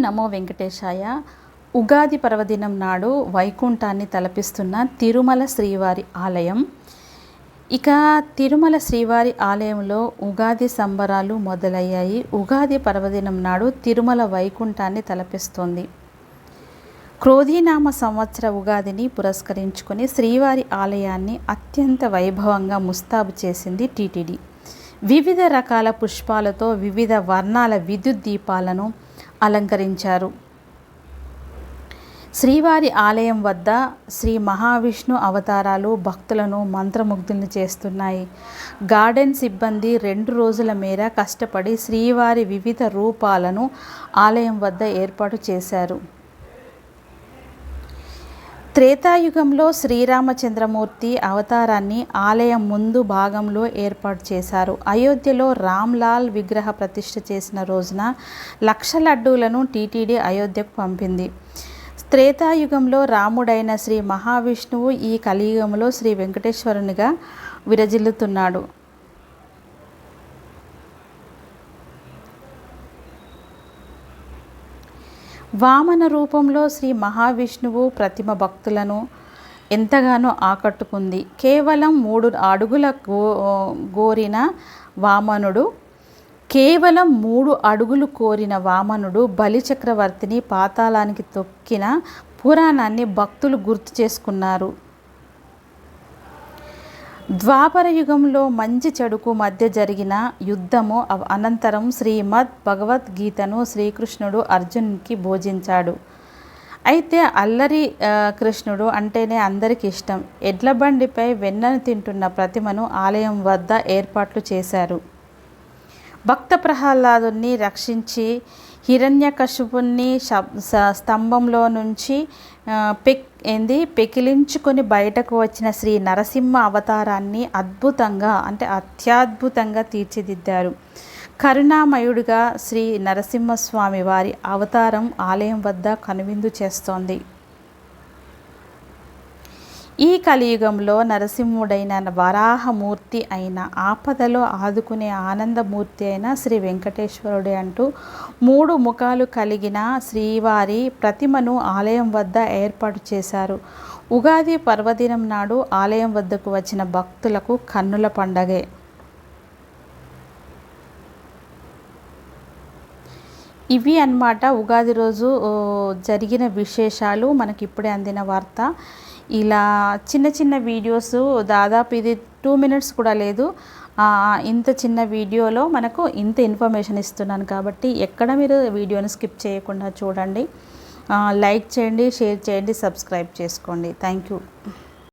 నమో వెంకటేశాయ. ఉగాది పర్వదినం నాడు వైకుంఠాన్ని తలపిస్తున్న తిరుమల శ్రీవారి ఆలయం. ఇక తిరుమల శ్రీవారి ఆలయంలో ఉగాది సంబరాలు మొదలయ్యాయి. ఉగాది పర్వదినం నాడు తిరుమల వైకుంఠాన్ని తలపిస్తోంది. క్రోధీనామ సంవత్సర ఉగాదిని పురస్కరించుకొని శ్రీవారి ఆలయాన్ని అత్యంత వైభవంగా ముస్తాబు చేసింది టీటీడీ. వివిధ రకాల పుష్పాలతో వివిధ వర్ణాల విద్యుత్ దీపాలను అలంకరించారు. శ్రీవారి ఆలయం వద్ద శ్రీ మహావిష్ణు అవతారాలు భక్తులను మంత్రముగ్ధులను చేస్తున్నాయి. గార్డెన్ సిబ్బంది రెండు రోజుల మేర కష్టపడి శ్రీవారి వివిధ రూపాలను ఆలయం వద్ద ఏర్పాటు చేశారు. త్రేతాయుగంలో శ్రీరామచంద్రమూర్తి అవతారాన్ని ఆలయం ముందు భాగంలో ఏర్పాటు చేశారు. అయోధ్యలో రామ్లాల్ విగ్రహ ప్రతిష్ఠ చేసిన రోజున లక్ష లడ్డూలను టీటీడీ అయోధ్యకు పంపింది. త్రేతాయుగంలో రాముడైన శ్రీ మహావిష్ణువు ఈ కలియుగంలో శ్రీ వెంకటేశ్వరునిగా విరజిల్లుతున్నాడు. వామన రూపంలో శ్రీ మహావిష్ణువు ప్రతిమ భక్తులను ఎంతగానో ఆకట్టుకుంది. కేవలం మూడు అడుగుల గో గోరిన వామనుడు కేవలం మూడు అడుగులు కోరిన వామనుడు బలిచక్రవర్తిని పాతాళానికి తొక్కిన పురాణాన్ని భక్తులు గుర్తు చేసుకున్నారు. ద్వాపర యుగంలో మంచి చెడుకు మధ్య జరిగిన యుద్ధము అనంతరం శ్రీమద్ భగవద్గీతను శ్రీకృష్ణుడు అర్జున్కి బోధించాడు అయితే అల్లరి కృష్ణుడు అంటేనే అందరికి ఇష్టం. ఎడ్ల బండిపై వెన్నను తింటున్న ప్రతిమను ఆలయం వద్ద ఏర్పాట్లు చేశారు. భక్త ప్రహ్లాదుని రక్షించి హిరణ్యకశుపుని స్తంభంలో నుంచి పెక్ ఏంది? పెకిలించుకొని బయటకు వచ్చిన శ్రీ నరసింహ అవతారాన్ని అద్భుతంగా అంటే అత్యద్భుతంగా తీర్చిదిద్దారు. కరుణామయుడిగా శ్రీ నరసింహస్వామి వారి అవతారం ఆలయం వద్ద కనువిందు చేస్తోంది. ఈ కలియుగంలో నరసింహుడైన వరాహమూర్తి అయిన ఆపదలో ఆదుకునే ఆనందమూర్తి అయిన శ్రీ వెంకటేశ్వరుడే అంటూ మూడు ముఖాలు కలిగిన శ్రీవారి ప్రతిమను ఆలయం వద్ద ఏర్పాటు చేశారు. ఉగాది పర్వదినం నాడు ఆలయం వద్దకు వచ్చిన భక్తులకు కన్నుల పండగే. ఇవి అన్నమాట ఉగాది రోజు జరిగిన విశేషాలు. మనకి ఇప్పుడే అందిన వార్త. ఇలా చిన్న చిన్న వీడియోస్ దాదాపు ఇది టూ మినిట్స్ కూడా లేదు. ఇంత చిన్న వీడియోలో మనకు ఇంత ఇన్ఫర్మేషన్ ఇస్తున్నాను కాబట్టి ఎక్కడ మీరు వీడియోని స్కిప్ చేయకుండా చూడండి. లైక్ చేయండి షేర్ చేయండి సబ్స్క్రైబ్ చేసుకోండి. Thank you.